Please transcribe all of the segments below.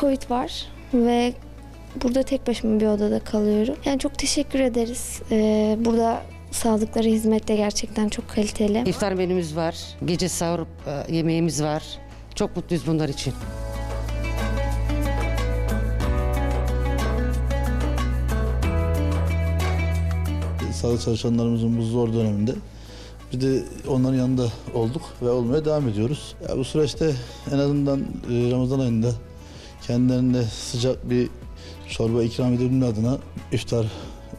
Covid var ve burada tek başıma bir odada kalıyorum. Yani çok teşekkür ederiz. Ee, burada sağlıkları hizmet de gerçekten çok kaliteli. İftar menümüz var, gece sahur e, yemeğimiz var. Çok mutluyuz bunlar için. sağlık çalışanlarımızın bu zor döneminde biz de onların yanında olduk ve olmaya devam ediyoruz. Ya bu süreçte en azından e, Ramazan ayında kendilerine sıcak bir çorba ikram edebilme adına iftar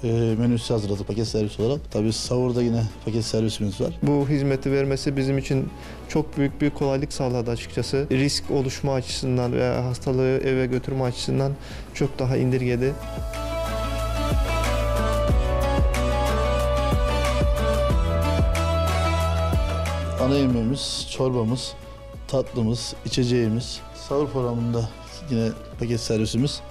e, menüsü hazırladık paket servis olarak. Tabii sahurda yine paket servisimiz var. Bu hizmeti vermesi bizim için çok büyük bir kolaylık sağladı açıkçası. Risk oluşma açısından veya hastalığı eve götürme açısından çok daha indirgedi. Ana yemeğimiz, çorbamız, tatlımız, içeceğimiz. Sahur programında yine paket servisimiz.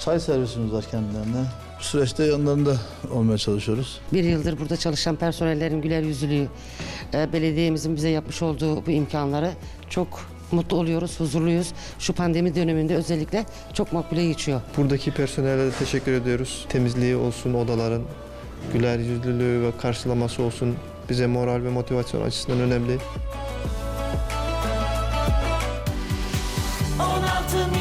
Çay servisimiz var kendilerine. Bu süreçte yanlarında olmaya çalışıyoruz. Bir yıldır burada çalışan personellerin güler yüzlülüğü, e, belediyemizin bize yapmış olduğu bu imkanları çok mutlu oluyoruz, huzurluyuz. Şu pandemi döneminde özellikle çok makbule geçiyor. Buradaki personele de teşekkür ediyoruz. Temizliği olsun odaların, güler yüzlülüğü ve karşılaması olsun bize moral ve motivasyon açısından önemli. 16